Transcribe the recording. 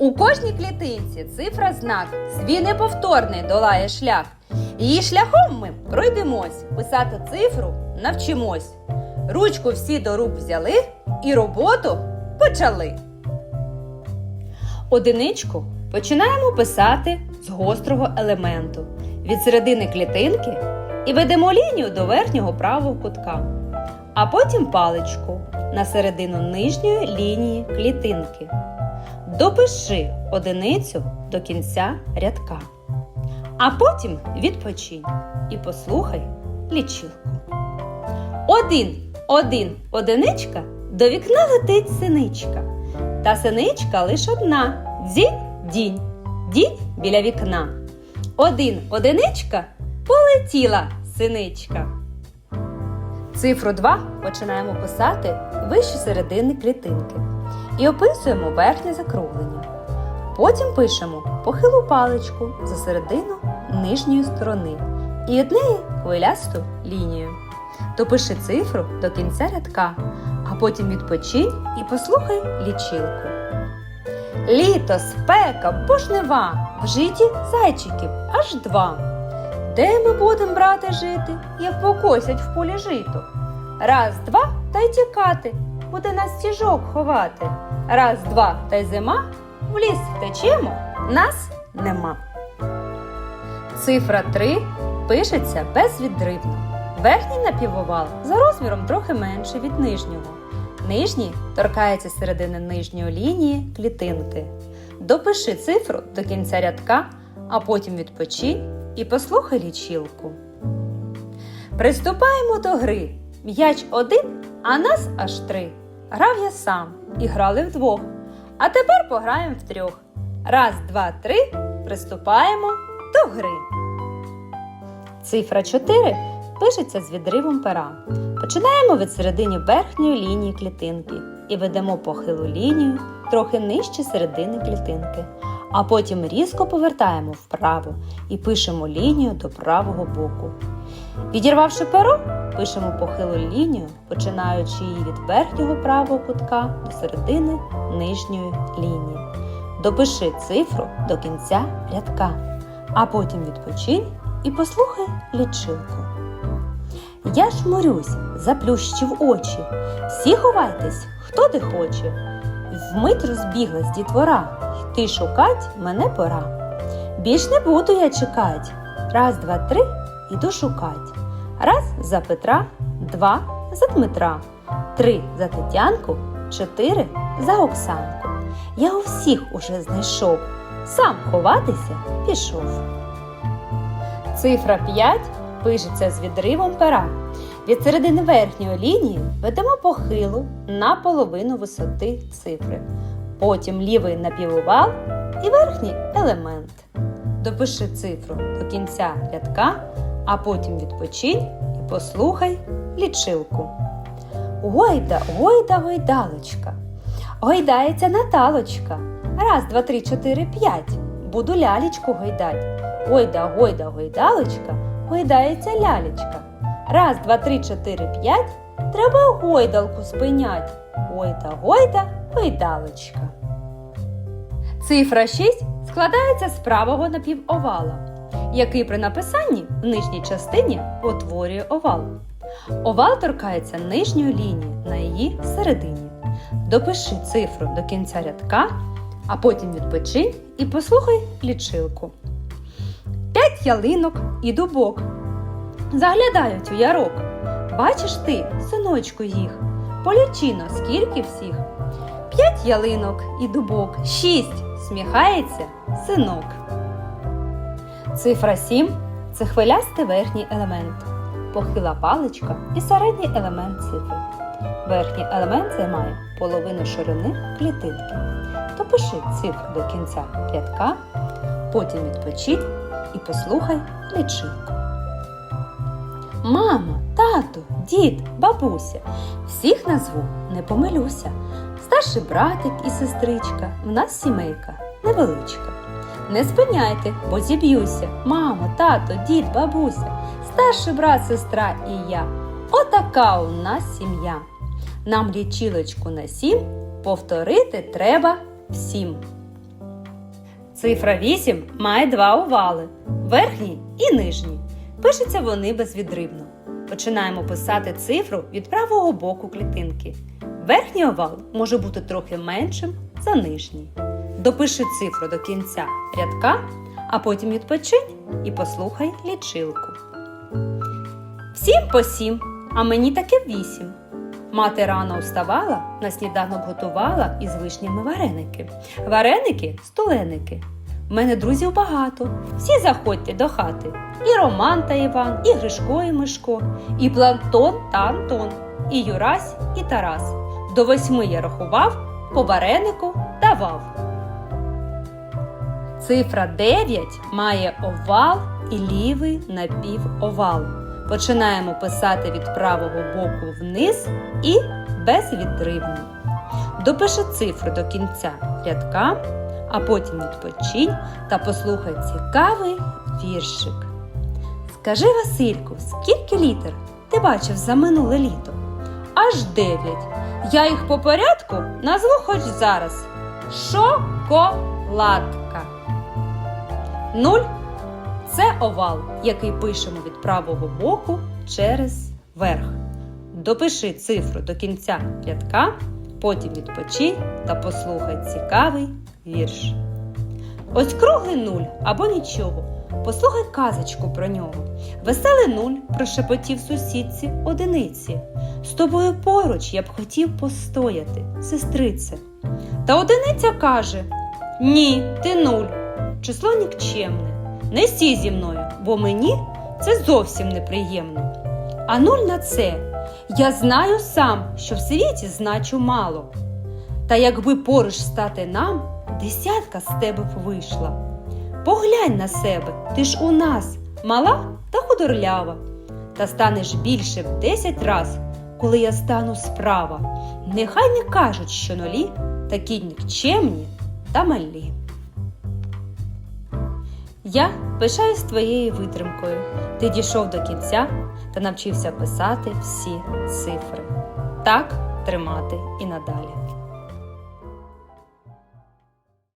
У кожній клітинці цифра знак, свій неповторний долає шлях. Її шляхом ми пройдемось, писати цифру навчимось. Ручку всі до рук взяли і роботу почали. Одиничку починаємо писати з гострого елементу від середини клітинки і ведемо лінію до верхнього правого кутка, а потім паличку на середину нижньої лінії клітинки. Допиши одиницю до кінця рядка. А потім відпочинь і послухай лічилку. Один, один, одиничка, до вікна летить синичка. Та синичка лиш одна. Дзінь, дінь, дінь біля вікна. Один, одиничка, полетіла синичка. Цифру 2 починаємо писати вище середини клітинки і описуємо верхнє закруглення. Потім пишемо похилу паличку за середину нижньої сторони і від неї хвилясту лінію. Допиши цифру до кінця рядка, а потім відпочинь і послухай лічилку. Літо, спека, пожнива, в житті зайчиків аж два. Де ми будемо брати жити, як покосять в полі жито? Раз, два та й тікати, буде нас стіжок ховати. Раз, два та й зима, в ліс втечемо, нас нема. Цифра 3 пишеться безвідривно. Верхній напівовал за розміром трохи менше від нижнього. Нижній торкається середини нижньої лінії клітинки. Допиши цифру до кінця рядка, а потім відпочинь і послухай лічилку. Приступаємо до гри. М'яч один, а нас аж три. Грав я сам і грали вдвох. А тепер пограємо втрьох. Раз, два, три. Приступаємо до гри. Цифра 4 пишеться з відривом пера. Починаємо від середини верхньої лінії клітинки і ведемо похилу лінію трохи нижче середини клітинки. А потім різко повертаємо вправо і пишемо лінію до правого боку. Відірвавши перо, пишемо похилу лінію, починаючи її від верхнього правого кутка до середини нижньої лінії. Допиши цифру до кінця рядка, а потім відпочинь і послухай лічилку. Я жмурюсь, заплющив очі. Всі ховайтесь, хто де хоче. Вмить розбіглась дітвора, йти шукать мене пора. Більш не буду я чекать. Раз, два, три, іду шукать. Раз за Петра, два за Дмитра, три за Тетянку, чотири за Оксанку. Я у всіх уже знайшов, сам ховатися пішов. Цифра 5 пишеться з відривом пера. Від середини верхньої лінії ведемо похилу на половину висоти цифри. Потім лівий напівовал і верхній елемент. Допиши цифру до кінця рядка, а потім відпочинь і послухай лічилку. Гойда, гойда, гойдалочка. Гойдається Наталочка. Раз, два, три, чотири, п'ять. Буду лялечку гойдать. Гойда, гойда, гойдалочка, гойдається лялечка. Раз, два, три, чотири, п'ять. Треба гойдалку спинять. Гойда, гойда, гойдалочка. Цифра 6 складається з правого напівовала, який при написанні в нижній частині утворює овал. Овал торкається нижньої лінії на її середині. Допиши цифру до кінця рядка, а потім відпочинь і послухай лічилку. П'ять ялинок і дубок. Заглядають у ярок. Бачиш ти, синочку, їх. Полічино, скільки всіх. П'ять ялинок і дубок, шість сміхається синок. Цифра 7 це хвилястий верхній елемент, похила паличка і середній елемент цифри. Верхній елемент займає половину ширини клітинки. Допиши цифру до кінця рядка, потім відпочинь і послухай лічилку. Мама, тато, дід, бабуся. Всіх назву не помилюся. Старший братик і сестричка, в нас сімейка невеличка. Не спиняйте, бо зіб'юся. Мамо, тато, дід, бабуся, старший брат, сестра і я. Отака у нас сім'я. Нам лічилочку на сім повторити треба всім. Цифра 8 має два овали верхній і нижній. Пишуться вони безвідривно. Починаємо писати цифру від правого боку клітинки. Верхній овал може бути трохи меншим за нижній. Допиши цифру до кінця рядка, а потім відпочинь і послухай лічилку. Всім по сім, а мені таки вісім. Мати рано вставала, на сніданок готувала із вишнями вареники. Вареники стуленики. В мене друзів багато. Всі заходьте до хати. І Роман та Іван, і Гришко, і Мишко, і Плантон та Антон, і Юрась, і Тарас. До восьми я рахував, по варенику давав. Цифра 9 має овал і лівий напівовал. Починаємо писати від правого боку вниз і безвідривно. Допиши цифру до кінця рядка, а потім відпочинь та послухай цікавий віршик. Скажи, Васильку, скільки літер ти бачив за минуле літо? Аж 9. Я їх по порядку назву хоч зараз. Шоколад. 0 це овал, який пишемо від правого боку через верх. Допиши цифру до кінця рядка, потім відпочи та послухай цікавий вірш. Ось круглий нуль або нічого. Послухай казочку про нього. Веселий нуль прошепотів сусідці одиниці. З тобою поруч я б хотів постояти, сестрице. Та одиниця каже: Ні, ти нуль. Число нікчемне. Не сій зі мною, бо мені це зовсім неприємно. А нуль на це я знаю сам, що в світі значу мало. Та якби поруч стати нам, десятка з тебе б вийшла. Поглянь на себе, ти ж у нас мала та худорлява, та станеш більше в десять раз, коли я стану справа. Нехай не кажуть, що нулі такі нікчемні та малі. Я пишаюсь твоєю витримкою. Ти дійшов до кінця та навчився писати всі цифри. Так тримати і надалі.